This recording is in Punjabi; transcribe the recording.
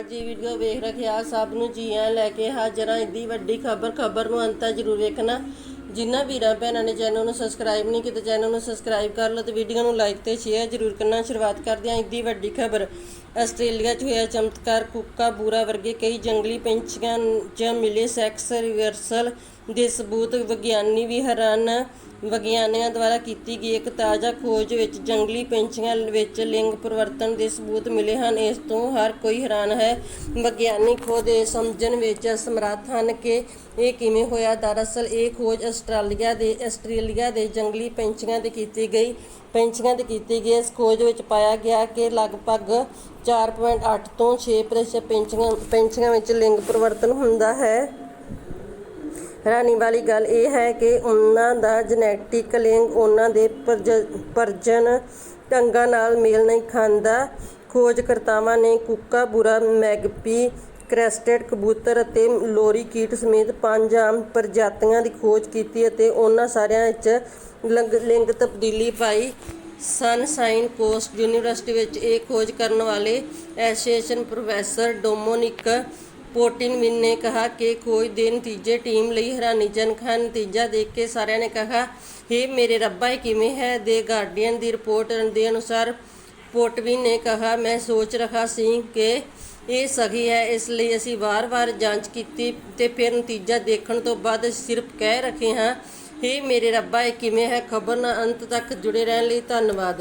ਜੀ, ਵੀਡੀਓ ਵੇਖ ਰੱਖਿਆ, ਸਭ ਨੂੰ ਜੀ ਲੈ ਕੇ ਹਾਜ਼ਰਾਂ। ਹਾਂ ਇੱਡੀ ਵੱਡੀ ਖਬਰ ਖਬਰ ਨੂੰ ਅੰਤ ਜ਼ਰੂਰ ਵੇਖਣਾ। ਜਿਨ੍ਹਾਂ ਵੀਰਾਂ ਭੈਣਾਂ ਨੇ ਚੈਨਲ ਨੂੰ ਸਬਸਕ੍ਰਾਈਬ ਨਹੀਂ ਕੀਤਾ ਚੈਨਲ ਨੂੰ ਸਬਸਕ੍ਰਾਈਬ ਕਰ ਲਓ ਤੇ ਵੀਡੀਓ ਨੂੰ ਲਾਈਕ ਤੇ ਸ਼ੇਅਰ ਜ਼ਰੂਰ ਕਰਨਾ। ਸ਼ੁਰੂਆਤ ਕਰਦੇ ਹਾਂ ਇੱਡੀ ਵੱਡੀ ਖਬਰ। ਆਸਟ੍ਰੇਲੀਆ 'ਚ ਹੋਇਆ ਚਮਤਕਾਰ ਕੁੱਕਾ ਬੂਰਾ ਵਰਗੇ ਕਈ ਜੰਗਲੀ ਪੰਛੀਆਂ 'ਚ ਮਿਲੇ ਸੈਕਸ ਰਿਵਰਸਲ ਦੇ ਸਬੂਤ। ਵਿਗਿਆਨੀ ਵੀ ਹੈਰਾਨ ਵਿਗਿਆਨੀਆਂ ਦੁਆਰਾ ਕੀਤੀ ਗਈ ਇੱਕ ਤਾਜ਼ਾ ਖੋਜ ਵਿੱਚ ਜੰਗਲੀ ਪੰਛੀਆਂ ਵਿੱਚ ਲਿੰਗ ਪਰਿਵਰਤਨ ਦੇ ਸਬੂਤ ਮਿਲੇ ਹਨ। ਇਸ ਤੋਂ ਹਰ ਕੋਈ ਹੈਰਾਨ ਹੈ। ਵਿਗਿਆਨੀ ਖੁਦ ਇਹ ਸਮਝਣ ਵਿੱਚ ਅਸਮਰੱਥ ਹਨ ਕਿ ਇਹ ਕਿਵੇਂ ਹੋਇਆ। ਦਰਅਸਲ ਇਹ ਖੋਜ ਆਸਟ੍ਰੇਲੀਆ ਦੇ ਆਸਟ੍ਰੇਲੀਆ ਦੇ ਜੰਗਲੀ ਪੰਛੀਆਂ ਤੇ ਕੀਤੀ ਗਈ, ਪੰਛੀਆਂ ਤੇ ਕੀਤੀ ਗਈ। ਇਸ ਖੋਜ ਵਿੱਚ ਪਾਇਆ ਗਿਆ ਕਿ ਲਗਭਗ 4.8 ਤੋਂ 6% ਪੰਛੀਆਂ ਪੰਛੀਆਂ ਵਿੱਚ ਲਿੰਗ ਪਰਿਵਰਤਨ ਹੁੰਦਾ ਹੈ। ਹੈਰਾਨੀ ਵਾਲੀ ਗੱਲ ਇਹ ਹੈ ਕਿ ਉਹਨਾਂ ਦਾ ਜੈਨੇਟਿਕ ਲਿੰਗ ਉਹਨਾਂ ਦੇ ਪ੍ਰਜ- ਪ੍ਰਜਨ ਢੰਗਾਂ ਨਾਲ ਮੇਲ ਨਹੀਂ ਖਾਂਦਾ। ਖੋਜਕਰਤਾਵਾਂ ਨੇ ਕੁੱਕਾ, ਬੁਰਾ, ਮੈਗਪੀ, ਕ੍ਰੈਸਟਡ ਕਬੂਤਰ ਅਤੇ ਲੋਰੀ ਕੀਟ ਸਮੇਤ ਪੰਜ ਆਮ ਪ੍ਰਜਾਤੀਆਂ ਦੀ ਖੋਜ ਕੀਤੀ ਅਤੇ ਉਹਨਾਂ ਸਾਰਿਆਂ ਵਿੱਚ ਲੰਗ- ਲਿੰਗ ਤਬਦੀਲੀ ਪਾਈ। ਸਨਸ਼ਾਈਨ ਕੋਸਟ ਯੂਨੀਵਰਸਿਟੀ ਵਿੱਚ ਇਹ ਖੋਜ ਕਰਨ ਵਾਲੇ ਐਸੋਸੀਏਸ਼ਨ ਪ੍ਰੋਫੈਸਰ ਡੋਮੋਨਿਕ ਪੋਟਿਨਵਿਨ ਨੇ ਕਿਹਾ ਕਿ ਖੋਜ ਦੇ ਨਤੀਜੇ ਟੀਮ ਲਈ ਹੈਰਾਨੀਜਨਕ ਹਨ। ਨਤੀਜਾ ਦੇਖ ਕੇ ਸਾਰਿਆਂ ਨੇ ਕਿਹਾ, ਹੇ ਮੇਰੇ ਰੱਬਾ, ਇਹ ਕਿਵੇਂ ਹੈ? ਦੇ ਗਾਰਡੀਅਨ ਦੀ ਰਿਪੋਰਟ ਦੇ ਅਨੁਸਾਰ ਪੋਟਵਿਨ ਨੇ ਕਿਹਾ, ਮੈਂ ਸੋਚ ਰਿਹਾ ਸੀ ਕਿ ਇਹ ਸਹੀ ਹੈ, ਇਸ ਲਈ ਅਸੀਂ ਵਾਰ-ਵਾਰ ਜਾਂਚ ਕੀਤੀ ਤੇ ਫਿਰ ਨਤੀਜਾ ਦੇਖਣ ਤੋਂ ਬਾਅਦ ਸਿਰਫ ਕਹਿ ਰੱਖੇ ਹਾਂ, ਹੇ ਮੇਰੇ ਰੱਬਾ, ਇਹ ਕਿਵੇਂ ਹੈ? ਖਬਰ ਨਾਲ ਅੰਤ ਤੱਕ ਜੁੜੇ ਰਹਿਣ ਲਈ ਧੰਨਵਾਦ।